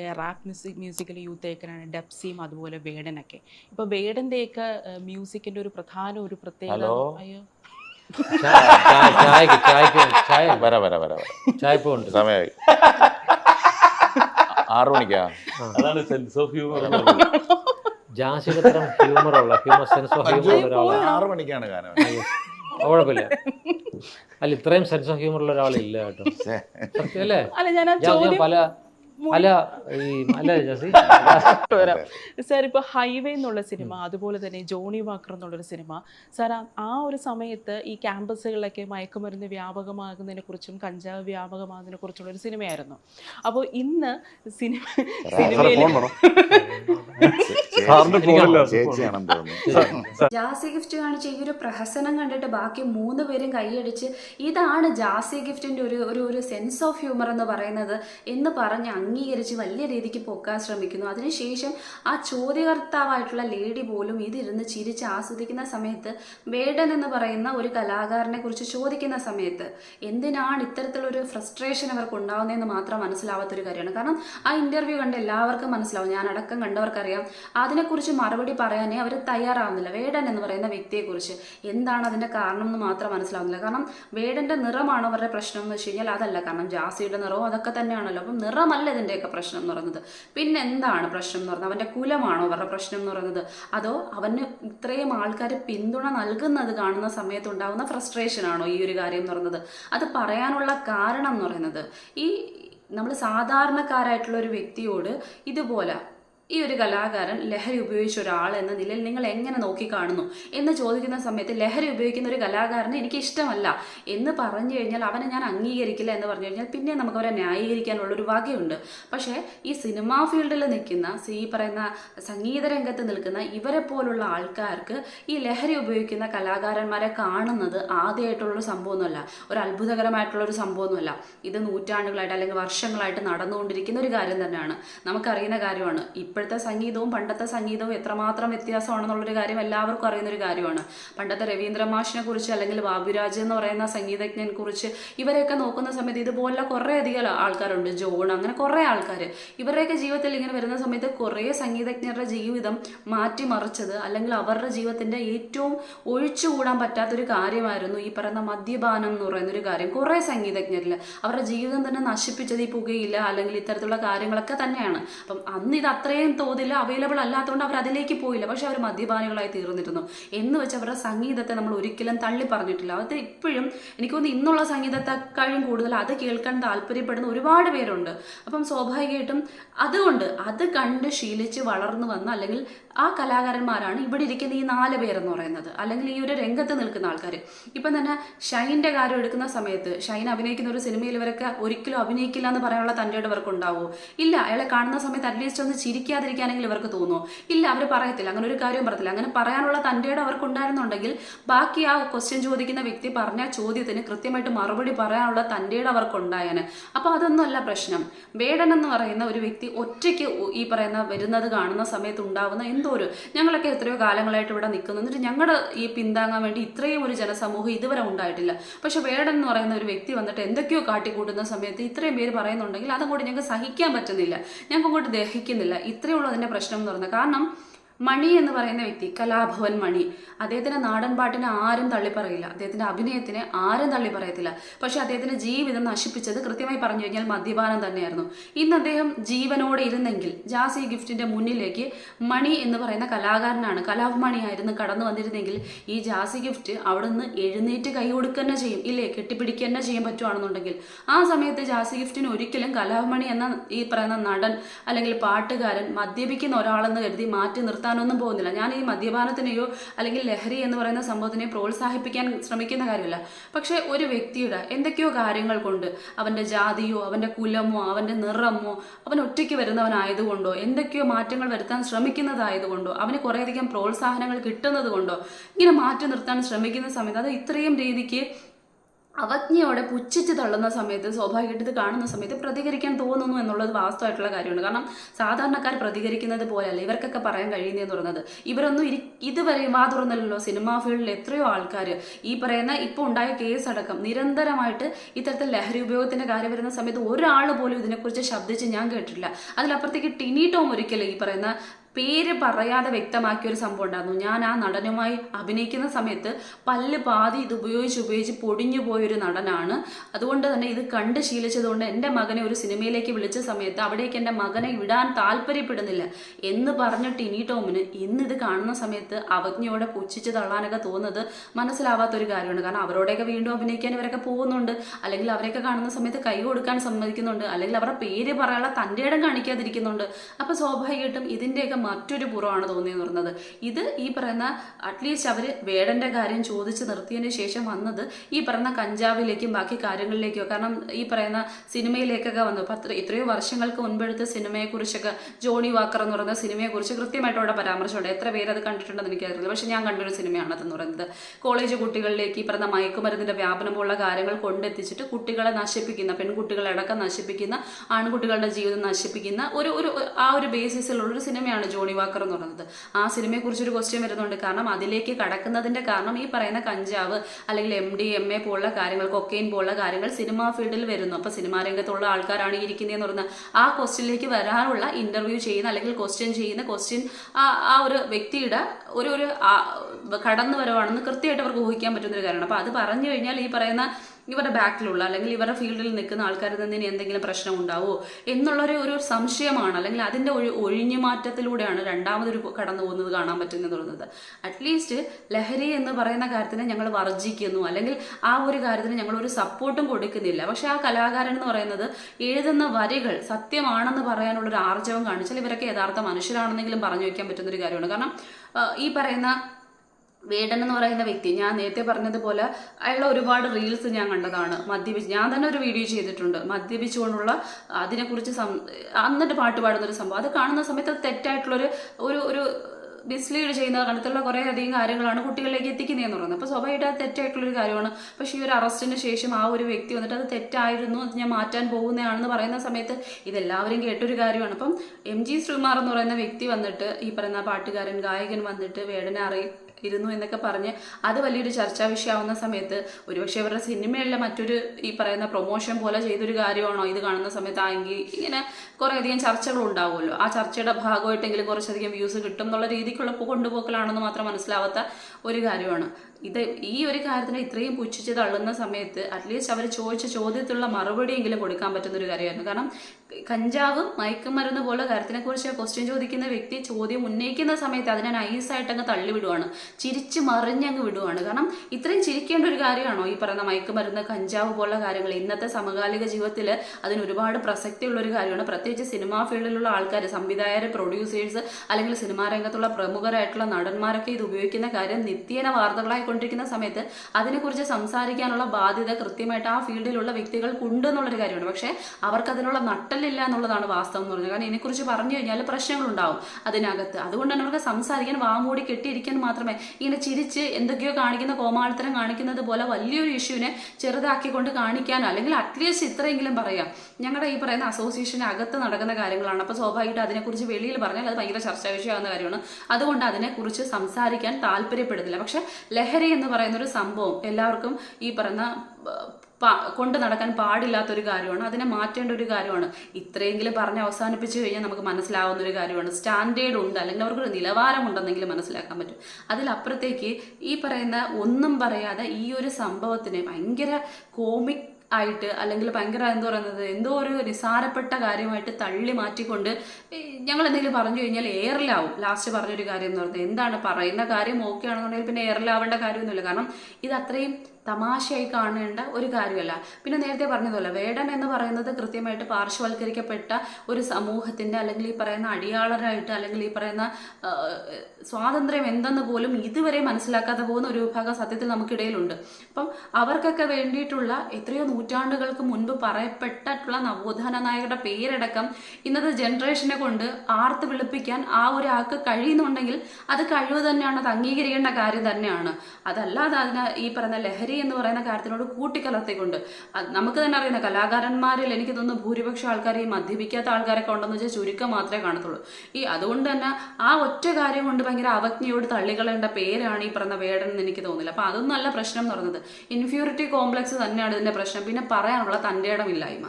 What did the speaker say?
Rap music മ്യൂസിക്കിൽ youth ഏക്കനാണ് ഡെപ്സിയും അതുപോലെ വേടനൊക്കെ. ഇപ്പൊ വേടന്റെ ഒക്കെ മ്യൂസിക്കിന്റെ ഒരു പ്രധാന ഒരു പ്രത്യേകത? അയ്യോ. ചായ- ചായ- ചായക്ക് ചായക്ക് ചായ വര വര വര വര. ചായപ്പ് ഉണ്ട്. സമയമായി ആറു മണിക്കാ? അതാണ് സെൻസ് ഓഫ് ഹ്യൂമർ ഹ്യൂമർ ഉള്ള ഹ്യൂമർ സെൻസ് ഓഫ് ഹ്യൂമർ ഉള്ള ഒരാളാണ്. ആറു മണിക്കാണ് ഗാനം. കുഴപ്പമില്ല. അല്ല ഇത്രയും സെൻസ് ഓഫ് ഹ്യൂമർ ഉള്ള ഒരാളില്ല കേട്ടോ. സത്യം അല്ലേ? അല്ല ഞാൻ ഞാൻ ചോദ്യം പല അല്ല ഈ അല്ല ജാസി. വരാം സാർ ഇപ്പോൾ ഹൈവേ എന്നുള്ള സിനിമ അതുപോലെ തന്നെ ജോണി വാക്കർ എന്നുള്ളൊരു സിനിമ സാർ ആ- ഒരു സമയത്ത് ഈ ക്യാമ്പസുകളിലൊക്കെ മയക്കുമരുന്ന് വ്യാപകമാകുന്നതിനെ കുറിച്ചും കഞ്ചാവ് വ്യാപകമാകുന്നതിനെ കുറിച്ചുള്ള ഒരു സിനിമയായിരുന്നു. അപ്പോൾ ഇന്ന് സിനിമ സിനിമയിൽ ജാസി ഗിഫ്റ്റ് കാണിച്ച ഈ ഒരു പ്രഹസനം കണ്ടിട്ട് ബാക്കി മൂന്ന് പേരും കൈയടിച്ച് ഇതാണ് ജാസി ഗിഫ്റ്റിന്റെ ഒരു ഒരു ഒരു സെൻസ് ഓഫ് ഹ്യൂമർ എന്ന് പറയുന്നത് എന്ന് പറഞ്ഞ് അംഗീകരിച്ച് വലിയ രീതിക്ക് പൊക്കാൻ ശ്രമിക്കുന്നു. അതിനുശേഷം ആ ചോദ്യകർത്താവായിട്ടുള്ള ലേഡി പോലും ഇതിരുന്ന് ചിരിച്ച് ആസ്വദിക്കുന്ന സമയത്ത് വേടൻ എന്ന് പറയുന്ന ഒരു കലാകാരനെ കുറിച്ച് ചോദിക്കുന്ന സമയത്ത് എന്തിനാണ് ഇത്തരത്തിലൊരു ഫ്രസ്ട്രേഷൻ അവർക്ക് ഉണ്ടാവുന്നതെന്ന് മാത്രം മനസ്സിലാവാത്തൊരു കാര്യമാണ്. കാരണം ആ ഇന്റർവ്യൂ കണ്ട് എല്ലാവർക്കും മനസ്സിലാവും. ഞാൻ അടക്കം കണ്ടവർക്കറിയാം. അതിനെക്കുറിച്ച് മറുപടി പറയാനേ അവർ തയ്യാറാവുന്നില്ല. വേടൻ എന്ന് പറയുന്ന വ്യക്തിയെക്കുറിച്ച് എന്താണ് അതിന്റെ കാരണം എന്ന് മാത്രം മനസ്സിലാവുന്നില്ല. കാരണം വേടന്റെ നിറമാണ് അവരുടെ പ്രശ്നം എന്ന് വെച്ച് കഴിഞ്ഞാൽ അതല്ല. കാരണം ജാസിയുടെ നിറവും അതൊക്കെ തന്നെയാണല്ലോ. അപ്പം നിറമല്ല ഇതിന്റെയൊക്കെ പ്രശ്നം എന്ന് പറയുന്നത്. പിന്നെ എന്താണ് പ്രശ്നം എന്ന് പറയുന്നത് അവന്റെ കുലമാണോ അവരുടെ പ്രശ്നം എന്ന് പറയുന്നത്? അതോ അവന് ഇത്രയും ആൾക്കാർ പിന്തുണ നൽകുന്നത് കാണുന്ന സമയത്ത് ഉണ്ടാകുന്ന ഫ്രസ്ട്രേഷൻ ആണോ ഈ ഒരു കാര്യം എന്ന് പറയുന്നത്? അത് പറയാനുള്ള കാരണം എന്ന് പറയുന്നത് ഈ നമ്മൾ സാധാരണക്കാരായിട്ടുള്ള ഒരു വ്യക്തിയോട് ഇതുപോലെ ഈ ഒരു കലാകാരൻ ലഹരി ഉപയോഗിച്ച ഒരാൾ എന്ന നിലയിൽ നിങ്ങൾ എങ്ങനെ നോക്കിക്കാണുന്നു? എന്ന് ചോദിക്കുന്ന സമയത്ത് ലഹരി ഉപയോഗിക്കുന്ന ഒരു കലാകാരനെ എനിക്ക് ഇഷ്ടമല്ല എന്ന് പറഞ്ഞു കഴിഞ്ഞാൽ അവനെ ഞാൻ അംഗീകരിക്കില്ല എന്ന് പറഞ്ഞു കഴിഞ്ഞാൽ പിന്നെ നമുക്ക് അവരെ ന്യായീകരിക്കാനുള്ള ഒരു വകയുണ്ട്. പക്ഷേ ഈ സിനിമാ ഫീൽഡിൽ നിൽക്കുന്ന ഈ പറയുന്ന സംഗീത രംഗത്ത് നിൽക്കുന്ന ഇവരെ പോലുള്ള ആൾക്കാർക്ക് ഈ ലഹരി ഉപയോഗിക്കുന്ന കലാകാരന്മാരെ കാണുന്നത് ആദ്യമായിട്ടുള്ള ഒരു സംഭവമൊന്നുമല്ല. ഒരു അത്ഭുതകരമായിട്ടുള്ള ഒരു സംഭവമൊന്നുമല്ല. ഇത് നൂറ്റാണ്ടുകളായിട്ട് അല്ലെങ്കിൽ വർഷങ്ങളായിട്ട് നടന്നുകൊണ്ടിരിക്കുന്ന ഒരു കാര്യം തന്നെയാണ്. നമുക്കറിയുന്ന കാര്യമാണ്. ഇപ്പോഴത്തെ സംഗീതവും പണ്ടത്തെ സംഗീതവും എത്രമാത്രം വ്യത്യാസമാണെന്നുള്ളൊരു കാര്യം എല്ലാവർക്കും അറിയുന്നൊരു കാര്യമാണ്. പണ്ടത്തെ രവീന്ദ്ര മാഷിനെ കുറിച്ച് അല്ലെങ്കിൽ ബാബുരാജ് എന്ന് പറയുന്ന സംഗീതജ്ഞനെ കുറിച്ച് ഇവരെയൊക്കെ നോക്കുന്ന സമയത്ത് ഇതുപോലെ കുറേ അധികം ആൾക്കാരുണ്ട്. ജോൺ അങ്ങനെ കുറേ ആൾക്കാർ ഇവരുടെയൊക്കെ ജീവിതത്തിൽ ഇങ്ങനെ വരുന്ന സമയത്ത് കുറേ സംഗീതജ്ഞരുടെ ജീവിതം മാറ്റിമറിച്ചത് അല്ലെങ്കിൽ അവരുടെ ജീവിതത്തിന്റെ ഏറ്റവും ഒഴിച്ചുകൂടാൻ പറ്റാത്തൊരു കാര്യമായിരുന്നു ഈ പറയുന്ന മദ്യപാനം എന്ന് പറയുന്നൊരു കാര്യം. കുറേ സംഗീതജ്ഞരിൽ അവരുടെ ജീവിതം തന്നെ നശിപ്പിച്ചത് ഈ പുകയില്ല അല്ലെങ്കിൽ ഇത്തരത്തിലുള്ള കാര്യങ്ങളൊക്കെ തന്നെയാണ്. അപ്പം അന്ന് ഇത് അത്രയും തോതിൽ അവൈലബിൾ അല്ലാത്തതുകൊണ്ട് അവർ അതിലേക്ക് പോയില്ല. പക്ഷെ അവർ മദ്യപാനികളായി തീർന്നിരുന്നു. എന്ന് വെച്ച് അവരുടെ സംഗീതത്തെ നമ്മൾ ഒരിക്കലും തള്ളി പറഞ്ഞിട്ടില്ല. അത് ഇപ്പോഴും എനിക്ക് തോന്നുന്നു ഇന്നുള്ള സംഗീതത്തെക്കാളും കൂടുതൽ അത് കേൾക്കാൻ താല്പര്യപ്പെടുന്ന ഒരുപാട് പേരുണ്ട്. അപ്പം സ്വാഭാവികമായിട്ടും അതുകൊണ്ട് അത് കണ്ട് ശീലിച്ച് വളർന്നു വന്ന അല്ലെങ്കിൽ ആ കലാകാരന്മാരാണ് ഇവിടെ ഇരിക്കുന്ന ഈ നാല് പേരെന്ന് പറയുന്നത്. അല്ലെങ്കിൽ ഈ ഒരു രംഗത്ത് നിൽക്കുന്ന ആൾക്കാർ. ഇപ്പം തന്നെ ഷൈന്റെ കാര്യം എടുക്കുന്ന സമയത്ത് ഷൈൻ അഭിനയിക്കുന്ന ഒരു സിനിമയിൽ ഇവരൊക്കെ ഒരിക്കലും അഭിനയിക്കില്ല എന്ന് പറയാനുള്ള തന്റെ ഇവർക്ക് ഉണ്ടാവുമോ? ഇല്ല. അയാളെ കാണുന്ന സമയത്ത് അറ്റ്ലീസ്റ്റ് ഒന്ന് ചിരിക്കാതിരിക്കാനെങ്കിൽ ഇവർക്ക് തോന്നുമോ ഇല്ല അവർ പറയത്തില്ല. അങ്ങനെ ഒരു കാര്യം പറയത്തില്ല. അങ്ങനെ പറയാനുള്ള തന്റെ ഇടം അവർക്ക് ഉണ്ടായിരുന്നുണ്ടെങ്കിൽ ബാക്കി ആ ക്വസ്റ്റ്യൻ ചോദിക്കുന്ന വ്യക്തി പറഞ്ഞ ചോദ്യത്തിന് കൃത്യമായിട്ട് മറുപടി പറയാനുള്ള തന്റെ ഇടം അവർക്ക് ഉണ്ടായേനെ അപ്പോൾ അതൊന്നുമല്ല പ്രശ്നം. വേടൻ എന്ന് പറയുന്ന ഒരു വ്യക്തി ഒറ്റയ്ക്ക് ഈ പറയുന്ന വരുന്നത് കാണുന്ന സമയത്ത് ഉണ്ടാവുന്ന എന്തോ ഒരു ഞങ്ങളൊക്കെ എത്രയോ കാലങ്ങളായിട്ട് ഇവിടെ നിൽക്കുന്നു. എന്നിട്ട് ഞങ്ങളുടെ ഈ പിന്താങ്ങാൻ വേണ്ടി ഇത്രയും ഒരു ജനസമൂഹം ഇതുവരെ ഉണ്ടായിട്ടില്ല. പക്ഷെ വേടൻ എന്ന് പറയുന്ന ഒരു വ്യക്തി വന്നിട്ട് എന്തൊക്കെയോ കാട്ടിക്കൂട്ടുന്ന സമയത്ത് ഇത്രയും പേര് പറയുന്നുണ്ടെങ്കിൽ അതങ്ങോട്ട് ഞങ്ങൾക്ക് സഹിക്കാൻ പറ്റുന്നില്ല. ഞങ്ങൾക്ക് അങ്ങോട്ട് ദഹിക്കുന്നില്ല ഇത്രയേ ഉള്ളൂ അതിന്റെ പ്രശ്നം എന്ന് പറയുന്നത്. കാരണം മണി എന്ന് പറയുന്ന വ്യക്തി കലാഭവൻ മണി. അദ്ദേഹത്തിന്റെ നാടൻ പാട്ടിനെ ആരും തള്ളിപ്പറയില്ല അദ്ദേഹത്തിന്റെ അഭിനയത്തിനെ ആരും തള്ളി പറയത്തില്ല. പക്ഷെ അദ്ദേഹത്തിന്റെ ജീവിതം നശിപ്പിച്ചത് കൃത്യമായി പറഞ്ഞു കഴിഞ്ഞാൽ മദ്യപാനം തന്നെയായിരുന്നു. ഇന്ന് അദ്ദേഹം ജീവനോടെ ഇരുന്നെങ്കിൽ ജാസി ഗിഫ്റ്റിന്റെ മുന്നിലേക്ക് മണി എന്ന് പറയുന്ന കലാകാരനാണ് കലാഭമണിയായിരുന്നു കടന്നു വന്നിരുന്നെങ്കിൽ ഈ ജാസി ഗിഫ്റ്റ് അവിടെ നിന്ന് എഴുന്നേറ്റ് കൈ കൊടുക്കുക ചെയ്യും. ഇല്ലേ? കെട്ടിപ്പിടിക്കുക തന്നെ ചെയ്യാൻ പറ്റുവാണെന്നുണ്ടെങ്കിൽ. ആ സമയത്ത് ജാസി ഗിഫ്റ്റിന് ഒരിക്കലും കലാഭമണി എന്ന ഈ പറയുന്ന നടൻ അല്ലെങ്കിൽ പാട്ടുകാരൻ മദ്യപിക്കുന്ന ഒരാളെന്ന് കരുതി മാറ്റി നിർത്താനൊന്നും പോകുന്നില്ല. ഞാൻ ഈ മദ്യപാനത്തിനെയോ അല്ലെങ്കിൽ ലഹരി എന്ന് പറയുന്ന സംഭവത്തിനെ പ്രോത്സാഹിപ്പിക്കാൻ ശ്രമിക്കുന്ന കാര്യമല്ല. പക്ഷേ ഒരു വ്യക്തിയുടെ എന്തൊക്കെയോ കാര്യങ്ങൾ കൊണ്ട് അവന്റെ ജാതിയോ അവന്റെ കുലമോ അവന്റെ നിറമോ അവൻ ഒറ്റയ്ക്ക് വരുന്നവനായതുകൊണ്ടോ എന്തൊക്കെയോ മാറ്റങ്ങൾ വരുത്താൻ ശ്രമിക്കുന്നതായതുകൊണ്ടോ അവന് കുറേയധികം പ്രോത്സാഹനങ്ങൾ കിട്ടുന്നത് കൊണ്ടോ ഇങ്ങനെ മാറ്റി നിർത്താൻ ശ്രമിക്കുന്ന സമയത്ത് അത് ഇത്രയും രീതിക്ക് അവജ്ഞയോടെ പുച്ഛിച്ച് തള്ളുന്ന സമയത്ത് സ്വാഭാവികമായിട്ട് ഇത് കാണുന്ന സമയത്ത് പ്രതികരിക്കാൻ തോന്നുന്നു എന്നുള്ളത് വാസ്തവമായിട്ടുള്ള കാര്യമാണ്. കാരണം സാധാരണക്കാർ പ്രതികരിക്കുന്നത് പോലെയല്ല ഇവർക്കൊക്കെ പറയാൻ കഴിയുന്നതെന്ന് പറയുന്നത്. ഇവരൊന്നും ഇരി ഇതുവരെ വാ തുറന്നല്ലോ സിനിമാ ഫീൽഡിൽ എത്രയോ ആൾക്കാർ ഈ പറയുന്ന ഇപ്പോൾ ഉണ്ടായ കേസ് അടക്കം നിരന്തരമായിട്ട് ഇത്തരത്തിൽ ലഹരി ഉപയോഗത്തിന്റെ കാര്യം വരുന്ന സമയത്ത് ഒരാൾ പോലും ഇതിനെക്കുറിച്ച് ശബ്ദിച്ച് ഞാൻ കേട്ടിട്ടില്ല. അതിലപ്പുറത്തേക്ക് ടിനി ടോം ഒരിക്കലും ഈ പറയുന്ന പേര് പറയാതെ വ്യക്തമാക്കിയ ഒരു സംഭവം ഉണ്ടായിരുന്നു. ഞാൻ ആ നടനുമായി അഭിനയിക്കുന്ന സമയത്ത് പല്ല് പാതി ഇത് ഉപയോഗിച്ച് ഉപയോഗിച്ച് പൊടിഞ്ഞു പോയൊരു നടനാണ്. അതുകൊണ്ട് തന്നെ ഇത് കണ്ട് ശീലിച്ചതുകൊണ്ട് എന്റെ മകനെ ഒരു സിനിമയിലേക്ക് വിളിച്ച സമയത്ത് അവിടേക്ക് എന്റെ മകനെ വിടാൻ താല്പര്യപ്പെടുന്നില്ല എന്ന് പറഞ്ഞ ടിനി ടോമിന് ഇന്ന് ഇത് കാണുന്ന സമയത്ത് അവജ്ഞയോടെ പുച്ഛിച്ച് തള്ളാനൊക്കെ തോന്നുന്നത് മനസ്സിലാവാത്തൊരു കാര്യമാണ്. കാരണം അവരോടൊക്കെ വീണ്ടും അഭിനയിക്കാൻ ഇവരൊക്കെ പോകുന്നുണ്ട്. അല്ലെങ്കിൽ അവരെയൊക്കെ കാണുന്ന സമയത്ത് കൈ കൊടുക്കാൻ സമ്മതിക്കുന്നുണ്ട്. അല്ലെങ്കിൽ അവരുടെ പേര് പറയാനുള്ള തന്റെ ഇടം കാണിക്കാതിരിക്കുന്നുണ്ട്. അപ്പോൾ സ്വാഭാവികമായിട്ടും ഇതിന്റെയൊക്കെ മറ്റൊരു പുറമാണ് തോന്നിയെന്ന് പറഞ്ഞത്. ഇത് ഈ പറയുന്ന അറ്റ്ലീസ്റ്റ് അവർ വേടന്റെ കാര്യം ചോദിച്ച് നിർത്തിയതിന് ശേഷം വന്നത് ഈ പറയുന്ന കഞ്ചാവിലേക്കും ബാക്കി കാര്യങ്ങളിലേക്കും കാരണം ഈ പറയുന്ന സിനിമയിലേക്കൊക്കെ വന്നു. പത്ര എത്രയോ വർഷങ്ങൾക്ക് മുൻപെടുത്ത സിനിമയെക്കുറിച്ചൊക്കെ ജോണി വാക്കർ എന്ന് പറയുന്ന സിനിമയെക്കുറിച്ച് കൃത്യമായിട്ട് അവിടെ പരാമർശമുണ്ട്. എത്ര പേര് അത് കണ്ടിട്ടുണ്ടെന്ന് എനിക്കറിയില്ല. പക്ഷേ ഞാൻ കണ്ടൊരു സിനിമയാണ് അതെന്ന് പറയുന്നത്. കോളേജ് കുട്ടികളിലേക്ക് ഈ പറയുന്ന മയക്കുമരുന്നിന്റെ വ്യാപനം പോലുള്ള കാര്യങ്ങൾ കൊണ്ടെത്തിച്ചിട്ട് കുട്ടികളെ നശിപ്പിക്കുന്ന പെൺകുട്ടികളെ അടക്കം നശിപ്പിക്കുന്ന ആൺകുട്ടികളുടെ ജീവിതം നശിപ്പിക്കുന്ന ഒരു ഒരു ആ ഒരു ബേസിസിലുള്ള ഒരു സിനിമയാണ് ജോണി വാക്കർ എന്ന് പറയുന്നത് ആ സിനിമയെ ഒരു ക്വസ്റ്റ്യൻ വരുന്നുണ്ട്. കാരണം അതിലേക്ക് കടക്കുന്നതിന്റെ കാരണം ഈ പറയുന്ന കഞ്ചാവ് അല്ലെങ്കിൽ എം ഡി എം എ പോലുള്ള കാര്യങ്ങൾ കൊക്കെയിൻ പോലുള്ള കാര്യങ്ങൾ സിനിമാ ഫീൽഡിൽ വരുന്നു. അപ്പോൾ സിനിമാ രംഗത്തുള്ള ആൾക്കാരാണ് ഇരിക്കുന്നതെന്ന് പറയുന്ന ആ ക്വസ്റ്റ്യനിലേക്ക് വരാനുള്ള ഇന്റർവ്യൂ ചെയ്യുന്ന അല്ലെങ്കിൽ ക്വസ്റ്റ്യൻ ചെയ്യുന്ന ക്വസ്റ്റ്യൻ ആ ഒരു വ്യക്തിയുടെ ഒരു ഒരു കടന്നു വരവാണെന്ന് കൃത്യമായിട്ട് അവർക്ക് ഊഹിക്കാൻ പറ്റുന്ന ഒരു കാര്യമാണ്. അപ്പോൾ അത് പറഞ്ഞു കഴിഞ്ഞാൽ ഈ പറയുന്ന ഇവരുടെ ബാക്കിലുള്ള അല്ലെങ്കിൽ ഇവരുടെ ഫീൽഡിൽ നിൽക്കുന്ന ആൾക്കാരിൽ നിന്ന് ഇനി എന്തെങ്കിലും പ്രശ്നം ഉണ്ടാവോ എന്നുള്ളൊരു ഒരു സംശയമാണ്. അല്ലെങ്കിൽ അതിന്റെ ഒരു ഒഴിഞ്ഞു മാറ്റത്തിലൂടെയാണ് രണ്ടാമതൊരു കടന്നു പോകുന്നത് കാണാൻ പറ്റുന്നത് അറ്റ്ലീസ്റ്റ് ലഹരി എന്ന് പറയുന്ന കാര്യത്തിന് ഞങ്ങൾ വർജിക്കുന്നു അല്ലെങ്കിൽ ആ ഒരു കാര്യത്തിന് ഞങ്ങൾ ഒരു സപ്പോർട്ടും കൊടുക്കുന്നില്ല. പക്ഷേ ആ കലാകാരൻ എന്ന് പറയുന്നത് എഴുതുന്ന വരികൾ സത്യമാണെന്ന് പറയാനുള്ള ഒരു ആർജവം കാണിച്ചാൽ ഇവരൊക്കെ യഥാർത്ഥ മനുഷ്യരാണെന്നെങ്കിലും പറഞ്ഞു വയ്ക്കാൻ പറ്റുന്ന ഒരു കാര്യമാണ്. കാരണം ഈ പറയുന്ന വേടൻ എന്ന് പറയുന്ന വ്യക്തി ഞാൻ നേരത്തെ പറഞ്ഞതുപോലെ അയാളുടെ ഒരുപാട് റീൽസ് ഞാൻ കണ്ടതാണ്. മദ്യപിച്ച് ഞാൻ തന്നെ ഒരു വീഡിയോ ചെയ്തിട്ടുണ്ട്. മദ്യപിച്ചുകൊണ്ടുള്ള അതിനെക്കുറിച്ച് സം പാട്ട് പാടുന്ന ഒരു സംഭവം. അത് കാണുന്ന സമയത്ത് അത് തെറ്റായിട്ടുള്ളൊരു ഒരു ഒരു മിസ്ലീഡ് ചെയ്യുന്ന കണക്കുള്ള കുറേ അധികം കാര്യങ്ങളാണ് കുട്ടികളിലേക്ക് എത്തിക്കുന്നതെന്ന് പറയുന്നത്. അപ്പോൾ സ്വാഭാവികമായിട്ട് അത് തെറ്റായിട്ടുള്ളൊരു കാര്യമാണ്. പക്ഷേ ഈ ഒരു അറസ്റ്റിന് ശേഷം ആ ഒരു വ്യക്തി വന്നിട്ട് അത് തെറ്റായിരുന്നു അത് ഞാൻ മാറ്റാൻ പോകുന്നതാണെന്ന് പറയുന്ന സമയത്ത് ഇതെല്ലാവരും കേട്ടൊരു കാര്യമാണ്. അപ്പം എം ജി ശ്രീകുമാർ എന്ന് പറയുന്ന വ്യക്തി വന്നിട്ട് ഈ പറയുന്ന പാട്ടുകാരൻ ഗായകൻ വന്നിട്ട് വേടനെ അറിയി ഇരുന്നു എന്നൊക്കെ പറഞ്ഞ് അത് വലിയൊരു ചർച്ചാ വിഷയമാവുന്ന സമയത്ത് ഒരുപക്ഷെ അവരുടെ സിനിമയുള്ള മറ്റൊരു ഈ പറയുന്ന പ്രൊമോഷൻ പോലെ ചെയ്തൊരു കാര്യമാണോ ഇത് കാണുന്ന സമയത്ത്? ആയെങ്കിൽ ഇങ്ങനെ കുറേയധികം ചർച്ചകൾ ഉണ്ടാവുമല്ലോ. ആ ചർച്ചയുടെ ഭാഗമായിട്ടെങ്കിലും കുറച്ചധികം വ്യൂസ് കിട്ടും എന്നുള്ള രീതിക്കുള്ള കൊണ്ടുപോക്കലാണെന്ന് മാത്രം മനസ്സിലാവാത്ത ഒരു കാര്യമാണ്. ഇത് ഈ ഒരു കാര്യത്തിന് ഇത്രയും പുച്ഛിച്ച് തള്ളുന്ന സമയത്ത് അറ്റ്ലീസ്റ്റ് അവർ ചോദിച്ച ചോദ്യത്തിലുള്ള മറുപടിയെങ്കിലും കൊടുക്കാൻ പറ്റുന്ന ഒരു കാര്യമായിരുന്നു. കാരണം കഞ്ചാവ് മയക്കുമരുന്ന് പോലെ കാര്യത്തിനെക്കുറിച്ച് ക്വസ്റ്റ്യൻ ചോദിക്കുന്ന വ്യക്തി ചോദ്യം ഉന്നയിക്കുന്ന സമയത്ത് അതിനെ നൈസായിട്ട് അങ്ങ് തള്ളിവിടുവാണ്. ചിരിച്ച് മറിഞ്ഞങ്ങ് വിടുവാണ്. കാരണം ഇത്രയും ചിരിക്കേണ്ട ഒരു കാര്യമാണോ ഈ പറയുന്ന മയക്കുമരുന്ന് കഞ്ചാവ് പോലുള്ള കാര്യങ്ങൾ? ഇന്നത്തെ സമകാലിക ജീവിതത്തിൽ അതിന് ഒരുപാട് പ്രസക്തിയുള്ള ഒരു കാര്യമാണ്. പ്രത്യേകിച്ച് സിനിമാ ഫീൽഡിലുള്ള ആൾക്കാർ സംവിധായകർ പ്രൊഡ്യൂസേഴ്സ് അല്ലെങ്കിൽ സിനിമാ രംഗത്തുള്ള പ്രമുഖരായിട്ടുള്ള നടന്മാരൊക്കെ ഇത് ഉപയോഗിക്കുന്ന കാര്യം നിത്യേന വാർത്തകളായിക്കൊണ്ടിരിക്കുന്ന സമയത്ത് അതിനെക്കുറിച്ച് സംസാരിക്കാനുള്ള ബാധ്യത കൃത്യമായിട്ട് ആ ഫീൽഡിലുള്ള വ്യക്തികൾക്കുണ്ട് എന്നുള്ളൊരു കാര്യമാണ്. പക്ഷേ അവർക്ക് അതിനുള്ള നട്ടലില്ല എന്നുള്ളതാണ് വാസ്തവം എന്ന് പറഞ്ഞത്. കാരണം ഇതിനെക്കുറിച്ച് പറഞ്ഞു കഴിഞ്ഞാൽ പ്രശ്നങ്ങളുണ്ടാവും അതിനകത്ത്. അതുകൊണ്ട് തന്നെ അവർക്ക് സംസാരിക്കാൻ വാമൂടി കെട്ടിയിരിക്കാൻ മാത്രമേ ഇങ്ങനെ ചിരിച്ച് എന്തൊക്കെയോ കാണിക്കുന്ന കോമാളിത്തരം കാണിക്കുന്നത് പോലെ വലിയൊരു ഇഷ്യൂവിനെ ചെറുതാക്കിക്കൊണ്ട് കാണിക്കാനോ അല്ലെങ്കിൽ അറ്റ്ലീസ്റ്റ് ഇത്രയെങ്കിലും പറയാം. ഞങ്ങളുടെ ഈ പറയുന്ന അസോസിയേഷന് അകത്ത് നടക്കുന്ന കാര്യങ്ങളാണ്. അപ്പോൾ സ്വാഭാവികമായിട്ട് അതിനെക്കുറിച്ച് വെളിയിൽ പറഞ്ഞാൽ അത് ഭയങ്കര ചർച്ചാ വിഷയമാകുന്ന കാര്യമാണ്. അതുകൊണ്ട് അതിനെക്കുറിച്ച് സംസാരിക്കാൻ താല്പര്യപ്പെടുന്നില്ല. പക്ഷേ ലഹരി എന്ന് പറയുന്ന ഒരു സംഭവം എല്ലാവർക്കും ഈ പറയുന്ന കൊണ്ട് നടക്കാൻ പാടില്ലാത്ത ഒരു കാര്യമാണ്. അതിനെ മാറ്റേണ്ട ഒരു കാര്യമാണ്. ഇത്രയെങ്കിലും പറഞ്ഞ് അവസാനിപ്പിച്ചു കഴിഞ്ഞാൽ നമുക്ക് മനസ്സിലാവുന്ന ഒരു കാര്യമാണ്. സ്റ്റാൻഡേർഡ് ഉണ്ട് അല്ലെങ്കിൽ അവർക്കൊരു നിലവാരമുണ്ടെന്നെങ്കിലും മനസ്സിലാക്കാൻ പറ്റും. അതിലപ്പുറത്തേക്ക് ഈ പറയുന്ന ഒന്നും പറയാതെ ഈ ഒരു സംഭവത്തിനെ ഭയങ്കര കോമിക് ആയിട്ട് അല്ലെങ്കിൽ ഭയങ്കര എന്ന് പറയുന്നത് എന്തോ ഒരു നിസാരപ്പെട്ട കാര്യമായിട്ട് തള്ളി മാറ്റിക്കൊണ്ട് ഞങ്ങൾ എന്തെങ്കിലും പറഞ്ഞു കഴിഞ്ഞാൽ എയറിലാവും. ലാസ്റ്റ് പറഞ്ഞൊരു കാര്യം എന്ന് പറയുന്നത് എന്താണ് പറയുന്ന കാര്യം ഓക്കെ ആണെന്നുണ്ടെങ്കിൽ പിന്നെ എയറിലാവേണ്ട കാര്യമൊന്നുമില്ല. കാരണം ഇത് അത്രയും തമാശയായി കാണേണ്ട ഒരു കാര്യമല്ല. പിന്നെ നേരത്തെ പറഞ്ഞതുപോലെ വേടൻ എന്ന് പറയുന്നത് കൃത്യമായിട്ട് പാർശ്വവൽക്കരിക്കപ്പെട്ട ഒരു സമൂഹത്തിന്റെ അല്ലെങ്കിൽ ഈ പറയുന്ന അടിയാളരായിട്ട് അല്ലെങ്കിൽ ഈ പറയുന്ന സ്വാതന്ത്ര്യം എന്തെന്ന് പോലും ഇതുവരെ മനസ്സിലാക്കാതെ പോകുന്ന ഒരു വിഭാഗം സത്യത്തിൽ നമുക്കിടയിലുണ്ട്. അപ്പം അവർക്കൊക്കെ വേണ്ടിയിട്ടുള്ള എത്രയോ നൂറ്റാണ്ടുകൾക്ക് മുൻപ് പറയപ്പെട്ടിട്ടുള്ള നവോത്ഥാന നായകരുടെ പേരടക്കം ഇന്നത്തെ ജനറേഷനെ കൊണ്ട് ആർത്ത് വിളിപ്പിക്കാൻ ആ ഒരാൾക്ക് കഴിയുന്നുണ്ടെങ്കിൽ അത് കഴിവ് തന്നെയാണ് അത് അംഗീകരിക്കേണ്ട കാര്യം തന്നെയാണ്. അതല്ലാതെ അതിന് ഈ പറയുന്ന ലഹരി ലഹരി എന്ന് പറയുന്ന കാര്യത്തിനോട് കൂട്ടിക്കലർത്തിക്കൊണ്ട്. നമുക്ക് തന്നെ അറിയുന്ന കലാകാരന്മാരിൽ എനിക്ക് തോന്നുന്നു ഭൂരിപക്ഷം ആൾക്കാർ ഈ മദ്യപിക്കാത്ത ആൾക്കാരൊക്കെ ഉണ്ടെന്ന് വെച്ചാൽ ചുരുക്കം മാത്രമേ കാണത്തുള്ളൂ. ഈ അതുകൊണ്ട് തന്നെ ആ ഒറ്റ കാര്യം കൊണ്ട് ഭയങ്കര അവജ്ഞയോട് തള്ളികളേണ്ട പേരാണ് ഈ പറഞ്ഞ വേടൻ എന്ന് എനിക്ക് തോന്നില്ല അപ്പൊ അതൊന്നും നല്ല പ്രശ്നം എന്ന് പറയുന്നത്. ഇൻഫ്യൂരിറ്റി കോംപ്ലക്സ് തന്നെയാണ് ഇതിന്റെ പ്രശ്നം. പിന്നെ പറയാനുള്ള തന്റെ ഇടമില്ലായ്മ